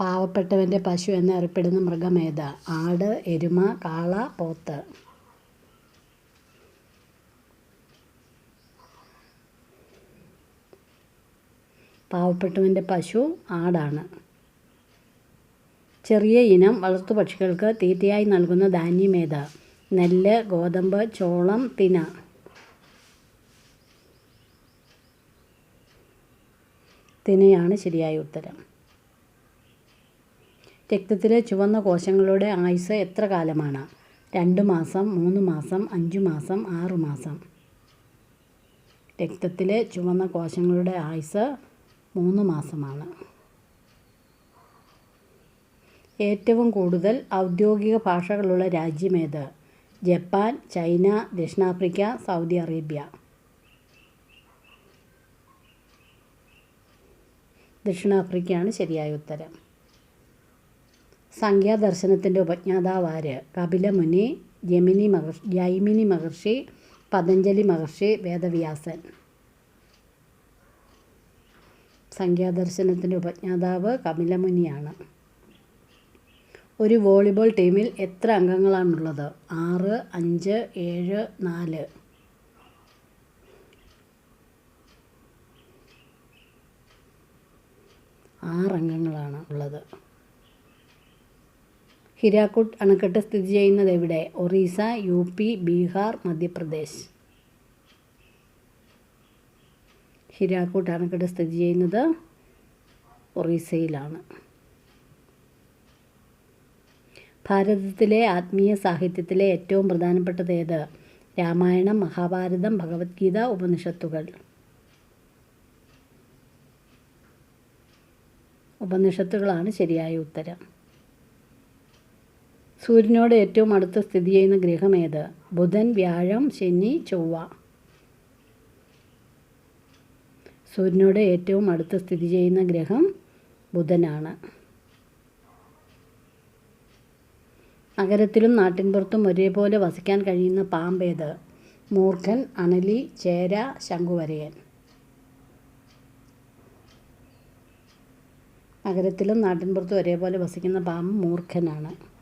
പാവപ്പെട്ടവന്റെ പശു എന്നറിയപ്പെടുന്ന മൃഗമേത് ആട് എരുമ കാള പോത്ത്. പാവപ്പെട്ടവന്റെ പശു ആടാണ്. ചെറിയ ഇനം വളർത്തുപക്ഷികൾക്ക് തീറ്റയായി നൽകുന്ന ധാന്യമേത് നെല്ല് ഗോതമ്പ് ചോളം തിന. തിനയാണ് ശരിയായ ഉത്തരം. രക്തത്തിലെ ചുവന്ന കോശങ്ങളുടെ ആയുസ് എത്ര കാലമാണ്? രണ്ട് മാസം മൂന്ന് മാസം അഞ്ച് മാസം ആറ് മാസം. രക്തത്തിലെ ചുവന്ന കോശങ്ങളുടെ ആയുസ് മൂന്ന് മാസമാണ്. ഏറ്റവും കൂടുതൽ ഔദ്യോഗിക ഭാഷകളുള്ള രാജ്യമേത് ജപ്പാൻ ചൈന ദക്ഷിണാഫ്രിക്ക സൗദി അറേബ്യ. ദക്ഷിണാഫ്രിക്കയാണ് ശരിയായ ഉത്തരം. സംഖ്യാദർശനത്തിന്റെ ഉപജ്ഞാതാവ് ആര് കപിലമുനി ജമിനി മഹർഷി ജൈമിനി മഹർഷി പതഞ്ജലി മഹർഷി വേദവ്യാസൻ. സംഖ്യാദർശനത്തിന്റെ ഉപജ്ഞാതാവ് കപിലമുനിയാണ്. ഒരു വോളിബോൾ ടീമിൽ എത്ര അംഗങ്ങളാണുള്ളത്? ആറ് അഞ്ച് ഏഴ് നാല്. ആറ് അംഗങ്ങളാണ് ഉള്ളത്. ഹിരാക്കുഡ് അണക്കെട്ട് സ്ഥിതി ചെയ്യുന്നത് എവിടെ? Orissa U P Bihar Madhya Pradesh. Hirakud അണക്കെട്ട് സ്ഥിതി ചെയ്യുന്നത് ഒറീസയിലാണ്. ഭാരതത്തിലെ ആത്മീയ സാഹിത്യത്തിലെ ഏറ്റവും പ്രധാനപ്പെട്ടത് ഏത്? രാമായണം മഹാഭാരതം ഭഗവത്ഗീത ഉപനിഷത്തുകൾ. ഉപനിഷത്തുകളാണ് ശരിയായ ഉത്തരം. സൂര്യനോട് ഏറ്റവും അടുത്ത സ്ഥിതി ചെയ്യുന്ന ഗ്രഹം ഏത്? ബുധൻ വ്യാഴം ശനി ചൊവ്വ. സൂര്യനോട് ഏറ്റവും അടുത്ത സ്ഥിതി ചെയ്യുന്ന ഗ്രഹം ബുധനാണ്. നഗരത്തിലും നാട്ടിൻപുറത്തും ഒരേപോലെ വസിക്കാൻ കഴിയുന്ന പാമ്പേത് മൂർഖൻ അണലി ചേര ശംഖുവരയൻ. നഗരത്തിലും നാട്ടിൻപുറത്തും ഒരേപോലെ വസിക്കുന്ന പാമ്പ് മൂർഖനാണ്.